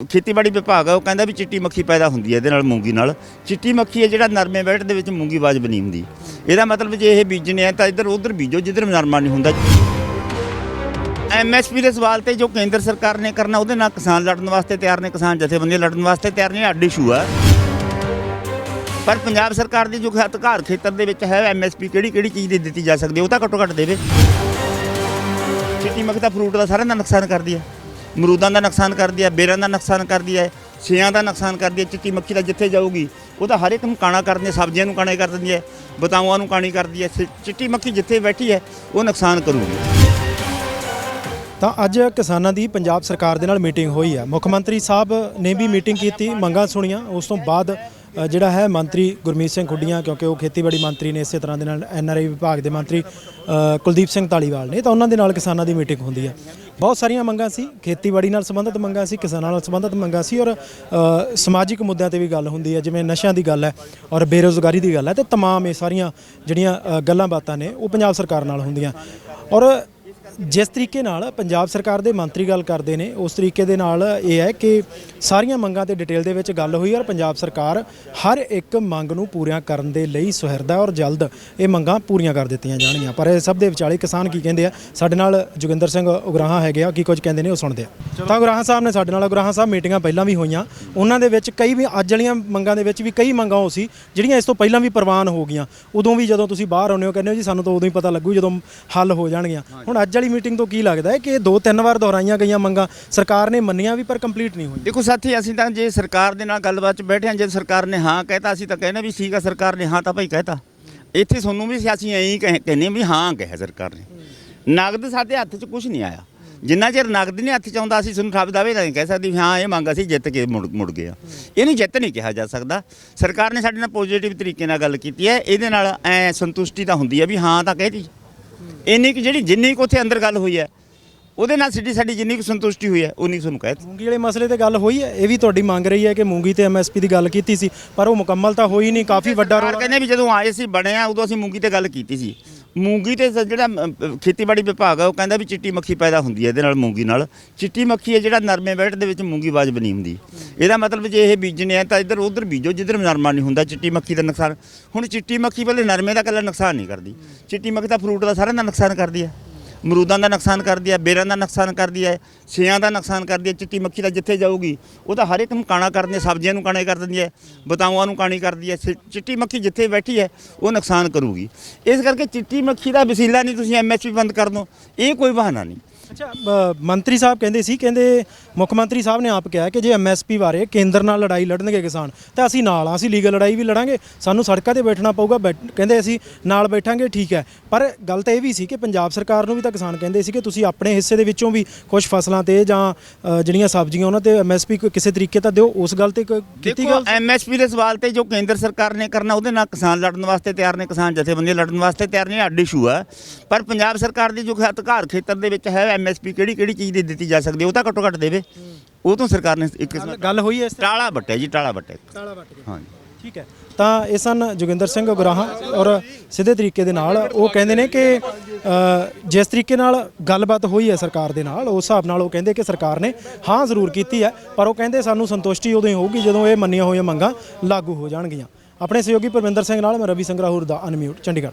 ਖੇਤੀਬਾੜੀ ਵਿਭਾਗ ਆ, ਉਹ ਕਹਿੰਦਾ ਵੀ ਚਿੱਟੀ ਮੱਖੀ ਪੈਦਾ ਹੁੰਦੀ ਹੈ ਇਹਦੇ ਨਾਲ, ਮੂੰਗੀ ਨਾਲ। ਚਿੱਟੀ ਮੱਖੀ ਹੈ ਜਿਹੜਾ ਨਰਮੇ ਬੈਠ ਦੇ ਵਿੱਚ ਮੂੰਗੀ ਬਾਜ ਬਣੀ ਹੁੰਦੀ। ਇਹਦਾ ਮਤਲਬ ਜੇ ਇਹ ਬੀਜਣੇ ਆ ਤਾਂ ਇੱਧਰ ਉੱਧਰ ਬੀਜੋ, ਜਿੱਧਰ ਨਰਮਾ ਨਹੀਂ ਹੁੰਦਾ। ਐਮਐਸਪੀ ਦੇ ਸਵਾਲ ਤੇ ਜੋ ਕੇਂਦਰ ਸਰਕਾਰ ਨੇ ਕਰਨਾ, ਉਹਦੇ ਨਾਲ ਕਿਸਾਨ ਲੜਨ ਵਾਸਤੇ ਤਿਆਰ ਨੇ, ਕਿਸਾਨ ਜਥੇਬੰਦੀਆਂ ਲੜਨ ਵਾਸਤੇ ਤਿਆਰ ਨੇ ਅੱਡ ਇਸ਼ੂ ਆ। ਪਰ ਪੰਜਾਬ ਸਰਕਾਰ ਦੀ ਜੋ ਅਧਿਕਾਰ ਖੇਤਰ ਦੇ ਵਿੱਚ ਹੈ ਐਮਐਸਪੀ ਕਿਹੜੀ ਕਿਹੜੀ ਚੀਜ਼ ਦੀ ਦਿੱਤੀ ਜਾ ਸਕਦੀ ਉਹ ਤਾਂ ਘੱਟੋ ਘੱਟ ਦੇਵੇ। ਚਿੱਟੀ ਮੱਖੀ ਤਾਂ ਫਰੂਟ ਦਾ ਸਾਰਿਆਂ ਦਾ ਨੁਕਸਾਨ ਕਰਦੀ ਹੈ। ਮਰੂਦਾਂ ਦਾ ਨੁਕਸਾਨ ਕਰਦੀ ਹੈ, ਬੇਰਾਂ ਦਾ ਨੁਕਸਾਨ ਕਰਦੀ ਹੈ, ਛੇਆਂ ਦਾ ਨੁਕਸਾਨ ਕਰਦੀ ਹੈ, ਚਿੱਟੀ ਮੱਖੀ ਦਾ ਜਿੱਥੇ ਜਾਊਗੀ ਉਹ ਤਾਂ ਹਰ ਇੱਕ ਨੂੰ ਕਾਣਾ ਕਰਦੀ ਹੈ, ਸਬਜ਼ੀਆਂ ਨੂੰ ਕਾਣੇ ਕਰ ਦਿੰਦੀ ਹੈ ਬਤਾਊਆਂ ਨੂੰ ਕਾਣੀ ਕਰਦੀ ਹੈ, ਸਿ- ਚਿੱਟੀ ਮੱਖੀ ਜਿੱਥੇ ਬੈਠੀ ਹੈ, ਉਹ ਨੁਕਸਾਨ ਕਰੂਗੀ। ਤਾਂ ਅੱਜ ਕਿਸਾਨਾਂ ਦੀ ਪੰਜਾਬ ਸਰਕਾਰ ਦੇ ਨਾਲ ਮੀਟਿੰਗ ਹੋਈ ਹੈ। ਮੁੱਖ ਮੰਤਰੀ ਸਾਹਿਬ ਨੇ ਵੀ ਮੀਟਿੰਗ ਕੀਤੀ, ਮੰਗਾਂ ਸੁਣੀਆਂ, ਉਸ ਤੋਂ ਬਾਅਦ ਜਿਹੜਾ ਹੈ ਮੰਤਰੀ ਗੁਰਮੀਤ ਸਿੰਘ ਖੁੱਡੀਆਂ ਕਿਉਂਕਿ ਉਹ ਖੇਤੀਬਾੜੀ ਮੰਤਰੀ ਨੇ ਇਸੇ ਤਰ੍ਹਾਂ ਦੇ ਨਾਲ ਐਨਆਰਆਈ ਵਿਭਾਗ ਦੇ ਮੰਤਰੀ ਅ, ਕੁਲਦੀਪ ਸਿੰਘ ਧਾਲੀਵਾਲ ਨੇ ਤਾਂ ਉਹਨਾਂ ਦੇ ਨਾਲ ਕਿਸਾਨਾਂ ਦੀ ਮੀਟਿੰਗ ਹੁੰਦੀ ਹੈ ਬਹੁਤ ਸਾਰੀਆਂ ਮੰਗਾਂ ਸੀ ਖੇਤੀਬਾੜੀ ਨਾਲ ਸੰਬੰਧਿਤ ਮੰਗਾਂ ਸੀ ਕਿਸਾਨਾਂ ਨਾਲ ਸੰਬੰਧਿਤ ਮੰਗਾਂ ਸੀ ਔਰ ਅ, ਸਮਾਜਿਕ ਮੁੱਦਿਆਂ ਤੇ ਵੀ ਗੱਲ ਹੁੰਦੀ ਹੈ ਜਿਵੇਂ ਨਸ਼ਿਆਂ ਦੀ ਗੱਲ ਹੈ ਔਰ ਬੇਰੋਜ਼ਗਾਰੀ ਦੀ ਗੱਲ ਹੈ ਤੇ तमाम ਇਹ ਸਾਰੀਆਂ ਜਿਹੜੀਆਂ ਅ, ਗੱਲਾਂ ਬਾਤਾਂ ਨੇ ਉਹ ਪੰਜਾਬ ਸਰਕਾਰ ਨਾਲ ਹੁੰਦੀਆਂ ਔਰ ਜਿਸ ਤਰੀਕੇ ਨਾਲ ਪੰਜਾਬ ਸਰਕਾਰ ਦੇ ਮੰਤਰੀ ਗੱਲ ਕਰਦੇ ਨੇ, ਉਸ ਤਰੀਕੇ ਦੇ ਨਾਲ ਇਹ ਹੈ ਕਿ ਸਾਰੀਆਂ ਮੰਗਾਂ ਤੇ ਡਿਟੇਲ ਦੇ ਵਿੱਚ ਗੱਲ ਹੋਈ ਔਰ ਪੰਜਾਬ ਸਰਕਾਰ ਹਰ ਇੱਕ ਮੰਗ ਨੂੰ ਪੂਰੀਆਂ ਕਰਨ ਦੇ ਲਈ ਸੁਹਿਰਦਾ ਔਰ ਜਲਦ ਇਹ ਮੰਗਾਂ ਪੂਰੀਆਂ ਕਰ ਦਿੱਤੀਆਂ ਜਾਣਗੀਆਂ। ਪਰ ਇਹ ਸਭ ਦੇ ਵਿਚਾਲੇ ਕਿਸਾਨ ਕੀ ਕਹਿੰਦੇ ਆ? ਸਾਡੇ ਨਾਲ ਜੋਗਿੰਦਰ ਸਿੰਘ ਉਗਰਾਹਾਂ ਹੈਗੇ ਆ ਕੀ ਕੁਝ ਕਹਿੰਦੇ ਨੇ ਉਹ ਸੁਣਦੇ ਆ। ਤਾਂ ਉਗਰਾਹਾਂ ਸਾਹਿਬ ਨੇ ਸਾਡੇ ਨਾਲ, ਉਗਰਾਹਾਂ ਸਾਹਿਬ ਮੀਟਿੰਗਾਂ ਪਹਿਲਾਂ ਵੀ ਹੋਈਆਂ। ਉਹਨਾਂ ਦੇ ਵਿੱਚ ਕਈ ਵੀ, ਅੱਜ ਵਾਲੀਆਂ ਮੰਗਾਂ ਦੇ ਵਿੱਚ ਵੀ ਕਈ ਮੰਗਾਂ ਉਹ ਸੀ, ਜਿਹੜੀਆਂ ਇਸ ਤੋਂ ਪਹਿਲਾਂ ਵੀ ਪ੍ਰਵਾਨ ਹੋ ਗਈਆਂ। ਉਦੋਂ ਵੀ ਜਦੋਂ ਤੁਸੀਂ ਬਾਹਰ ਆਉਂਦੇ ਹੋ, ਕਹਿੰਦੇ ਹੋ ਜੀ, ਸਾਨੂੰ ਤਾਂ ਉਦੋਂ ਹੀ ਪਤਾ ਲੱਗੂ ਜਦੋਂ ਹੱਲ ਹੋ ਜਾਣਗੀਆਂ। ਹੁਣ ਅੱਜ ਵਾਲੀ ਮੀਟਿੰਗ ਤੋਂ ਕੀ ਲੱਗਦਾ ਹੈ ਕਿ ਇਹ ਦੋ ਤਿੰਨ ਵਾਰ ਦੁਹਰਾਈਆਂ ਗਈਆਂ ਮੰਗਾਂ ਸਰਕਾਰ ਨੇ ਮੰਨੀਆਂ ਵੀ ਪਰ ਕੰਪਲੀਟ ਨਹੀਂ ਹੋਈਆਂ? ਦੇਖੋ ਸਾਥੀ, ਅਸੀਂ ਤਾਂ ਜੇ ਸਰਕਾਰ ਦੇ ਨਾਲ ਗੱਲਬਾਤ 'ਚ ਬੈਠੇ ਹਾਂ, ਜੇ ਸਰਕਾਰ ਨੇ ਹਾਂ ਕਹਿਤਾ, ਅਸੀਂ ਤਾਂ ਕਹਿੰਦੇ ਵੀ ਠੀਕ ਆ, ਸਰਕਾਰ ਨੇ ਹਾਂ ਤਾਂ ਭਾਈ ਕਹਿਤਾ। ਇੱਥੇ ਤੁਹਾਨੂੰ ਵੀ ਅਸੀਂ ਐਂ ਹੀ ਕਹਿ- ਕਹਿੰਦੇ ਵੀ ਹਾਂ ਕਿਹਾ ਸਰਕਾਰ ਨੇ। ਨਗਦ ਸਾਡੇ ਹੱਥ 'ਚ ਕੁਝ ਨਹੀਂ ਆਇਆ। ਜਿੰਨਾ ਚਿਰ ਨਗਦ ਨਹੀਂ ਹੱਥ 'ਚ ਆਉਂਦਾ, ਅਸੀਂ ਤੁਹਾਨੂੰ ਠੱਪ ਦਾਵੇ ਨਹੀਂ ਕਹਿ ਸਕਦੇ ਵੀ ਹਾਂ, ਇਹ ਮੰਗ ਅਸੀਂ ਜਿੱਤ ਕੇ ਮੁੜ ਮੁੜ ਗਏ ਆ ਇਹਨੂੰ ਜਿੱਤ ਨਹੀਂ ਕਿਹਾ ਜਾ ਸਕਦਾ। ਸਰਕਾਰ ਨੇ ਸਾਡੇ ਨਾਲ ਪੋਜ਼ਿਟਿਵ ਤਰੀਕੇ ਨਾਲ ਗੱਲ ਕੀਤੀ ਹੈ। ਇਹਦੇ ਨਾਲ ਐ ਸੰਤੁਸ਼ਟੀ ਤਾਂ ਹੁੰਦੀ ਹੈ ਵੀ ਹਾਂ ਤਾਂ ਕਹਿਤੀ ਇੰਨੀ ਕਿ ਜਿਹੜੀ ਜਿੰਨੀ ਕੁ ਉੱਥੇ ਅੰਦਰ ਗੱਲ ਹੋਈ ਹੈ ਉਹਦੇ ਨਾਲ ਸਿੱਧੀ ਸਾਡੀ ਜਿੰਨੀ ਕੁ ਸੰਤੁਸ਼ਟੀ ਹੋਈ ਹੈ ਉਨੀ ਤੁਹਾਨੂੰ ਕਹਿ ਦਿੱਤੀ। ਮੂੰਗੀ ਵਾਲੇ ਮਸਲੇ ਤੇ ਗੱਲ ਹੋਈ ਹੈ? ਇਹ ਵੀ ਤੁਹਾਡੀ ਮੰਗ ਰਹੀ ਹੈ ਕਿ ਮੂੰਗੀ ਤੇ ਐਮਐਸਪੀ ਦੀ ਗੱਲ ਕੀਤੀ ਸੀ ਪਰ ਉਹ ਮੁਕੰਮਲ ਤਾਂ ਹੋਈ ਨਹੀਂ ਕਾਫੀ ਵੱਡਾ ਰੋਲਾ ਕਹਿੰਦੇ ਵੀ ਜਦੋਂ ਆਏ ਸੀ ਬਣਿਆ ਉਦੋਂ ਅਸੀਂ ਮੂੰਗੀ ਤੇ ਗੱਲ ਕੀਤੀ ਸੀ। ਮੂੰਗੀ ਤੇ ਸ- ਜਿਹੜਾ ਅਮ, ਅ, ਖੇਤੀਬਾੜੀ ਵਿਭਾਗ ਆ ਉਹ ਕਹਿੰਦਾ ਵੀ ਚਿੱਟੀ ਮੱਖੀ ਪੈਦਾ ਹੁੰਦੀ ਹੈ ਇਹਦੇ ਨਾਲ ਮੂੰਗੀ ਨਾਲ। ਚਿੱਟੀ ਮੱਖੀ ਹੈ ਜਿਹੜਾ ਨਰਮੇ ਬੈਠ ਦੇ ਵਿੱਚ ਮੂੰਗੀ ਬਾਜ ਬਣੀ ਹੁੰਦੀ। ਇਹਦਾ ਮਤਲਬ ਜੇ ਇਹ ਬੀਜਣੇ ਆ ਤਾਂ ਇੱਧਰ ਉੱਧਰ ਬੀਜੋ ਜਿੱਧਰ ਨਰਮਾ ਨਹੀਂ ਹੁੰਦਾ ਚਿੱਟੀ ਮੱਖੀ ਦਾ ਨੁਕਸਾਨ। ਹੁਣ ਚਿੱਟੀ ਮੱਖੀ ਵਾਲੇ ਨਰਮੇ ਦਾ ਇਕੱਲਾ ਨੁਕਸਾਨ ਨਹੀਂ ਕਰਦੀ। ਚਿੱਟੀ ਮੱਖੀ ਤਾਂ ਫਰੂਟ ਦਾ ਸਾਰਿਆਂ ਦਾ ਨੁਕਸਾਨ ਕਰਦੀ ਹੈ ਮਰੂਦਾਂ ਦਾ ਨੁਕਸਾਨ ਕਰਦੀ ਹੈ, ਬੇਰਾਂ ਦਾ ਨੁਕਸਾਨ ਕਰਦੀ ਹੈ, ਛੇਆਂ ਦਾ ਨੁਕਸਾਨ ਕਰਦੀ ਹੈ, ਚਿੱਟੀ ਮੱਖੀ ਦਾ ਜਿੱਥੇ ਜਾਊਗੀ, ਉਹ ਤਾਂ ਹਰ ਇੱਕ ਨੂੰ ਕਾਣਾ ਕਰਦੀ ਹੈ ਸਬਜ਼ੀਆਂ ਨੂੰ ਕਾਣੇ ਕਰ ਦਿੰਦੀ ਹੈ, ਬਤਾਊਆਂ ਨੂੰ ਕਾਣੀ ਕਰਦੀ ਹੈ ਸਿ- ਚਿੱਟੀ ਮੱਖੀ ਜਿੱਥੇ ਬੈਠੀ ਹੈ, ਉਹ ਨੁਕਸਾਨ ਕਰੂਗੀ। ਇਸ ਕਰਕੇ ਚਿੱਟੀ ਮੱਖੀ ਦਾ ਵਸੀਲਾ ਨਹੀਂ ਤੁਸੀਂ ਐਮਐਸਪੀ ਬੰਦ ਕਰ ਦੋ, ਇਹ ਕੋਈ ਬਹਾਨਾ ਨਹੀਂ। ਅੱਛਾ ਮੰਤਰੀ ਸਾਹਿਬ ਕਹਿੰਦੇ ਸੀ, ਕਹਿੰਦੇ ਮੁੱਖ ਮੰਤਰੀ ਸਾਹਿਬ ਨੇ ਆਪ ਕਿਹਾ ਕਿ ਜੇ ਐਮਐਸਪੀ ਬਾਰੇ ਕੇਂਦਰ ਨਾਲ ਲੜਾਈ ਲੜਨਗੇ ਕਿਸਾਨ ਤਾਂ ਅਸੀਂ ਨਾਲ ਆ ਅਸੀਂ ਲੀਗਲ ਲੜਾਈ ਵੀ ਲੜਾਂਗੇ ਸਾਨੂੰ ਸੜਕਾਂ ਤੇ ਬੈਠਣਾ ਪਊਗਾ ਕਹਿੰਦੇ ਅਸੀਂ ਨਾਲ ਬੈਠਾਂਗੇ ਠੀਕ ਹੈ। ਪਰ ਗੱਲ ਤਾਂ ਇਹ ਵੀ ਸੀ ਕਿ ਪੰਜਾਬ ਸਰਕਾਰ ਨੂੰ ਵੀ ਤਾਂ ਕਿਸਾਨ ਕਹਿੰਦੇ ਸੀ ਕਿ ਤੁਸੀਂ ਆਪਣੇ ਹਿੱਸੇ ਦੇ ਵਿੱਚੋਂ ਵੀ ਕੁਝ ਫਸਲਾਂ ਤੇ ਜਾਂ ਜਿਹੜੀਆਂ ਸਬਜ਼ੀਆਂ ਉਹਨਾਂ ਤੇ ਐਮਐਸਪੀ ਕਿਸੇ ਤਰੀਕੇ ਤਾਂ ਦਿਓ ਉਸ ਗੱਲ ਤੇ ਕੀਤੀ ਗੱਲ ਐਮਐਸਪੀ ਦੇ ਸਵਾਲ ਤੇ ਜੋ ਕੇਂਦਰ ਸਰਕਾਰ ਨੇ ਕਰਨਾ ਉਹਦੇ ਨਾਲ ਕਿਸਾਨ ਲੜਨ ਵਾਸਤੇ ਤਿਆਰ ਨੇ ਕਿਸਾਨ ਜਥੇਬੰਦੀਆਂ ਲੜਨ ਵਾਸਤੇ ਤਿਆਰ ਨੇ ਅੱਡ ਇਸ਼ੂ ਆ। ਪਰ ਪੰਜਾਬ ਸਰਕਾਰ ਦੀ ਜੋ ਅਧਿਕਾਰ ਖੇਤਰ ਦੇ ਵਿੱਚ ਹੈ ਐਮਐਸਪੀ ਕਿਹੜੀ ਕਿਹੜੀ ਚੀਜ਼ ਦੀ ਦਿੱਤੀ ਜਾ ਸਕਦੀ ਉਹ ਤਾਂ ਘੱਟੋ ਘੱਟ ਦੇਵੇ। ਉਹ ਤੋਂ ਸਰਕਾਰ ਨੇ ਇੱਕ ਕਿਸਮ ਗੱਲ- ਗੱਲ ਹੋਈ ਹੈ ਇਸ ਤਰ੍ਹਾਂ? ਟਾਲਾ ਵੱਟਿਆ ਜੀ ਟਾਲਾ ਵੱਟਿਆ। ਤਾਲਾ ਵੱਟ ਕੇ ਹਾਂਜੀ। ਠੀਕ ਹੈ। ਤਾਂ ਇਹ ਸਨ ਜੋਗਿੰਦਰ ਸਿੰਘ ਗੁਰਾਹਾਂ ਔਰ ਸਿੱਧੇ ਤਰੀਕੇ ਦੇ ਨਾਲ ਉਹ ਕਹਿੰਦੇ ਨੇ ਕਿ ਅ, ਜਿਸ ਤਰੀਕੇ ਨਾਲ ਗੱਲਬਾਤ ਹੋਈ ਹੈ ਸਰਕਾਰ ਦੇ ਨਾਲ ਉਸ ਹਿਸਾਬ ਨਾਲ ਉਹ ਕਹਿੰਦੇ ਕਿ ਸਰਕਾਰ ਨੇ ਹਾਂ ਜ਼ਰੂਰ ਕੀਤੀ ਹੈ ਪਰ ਉਹ ਕਹਿੰਦੇ ਸਾਨੂੰ ਸੰਤੁਸ਼ਟੀ ਉਦੋਂ ਹੀ ਹੋਊਗੀ ਜਦੋਂ ਇਹ ਮੰਨੀਆਂ ਹੋਈਆਂ ਮੰਗਾਂ ਲਾਗੂ ਹੋ ਜਾਣਗੀਆਂ। ਆਪਣੇ ਸਹਿਯੋਗੀ ਪਰਵਿੰਦਰ ਸਿੰਘ ਨਾਲ ਮੈਂ ਰਵੀ ਸੰਗਰਾਹੁਰ ਦਾ ਅਨਮਿਊਟ ਚੰਡੀਗੜ੍ਹ।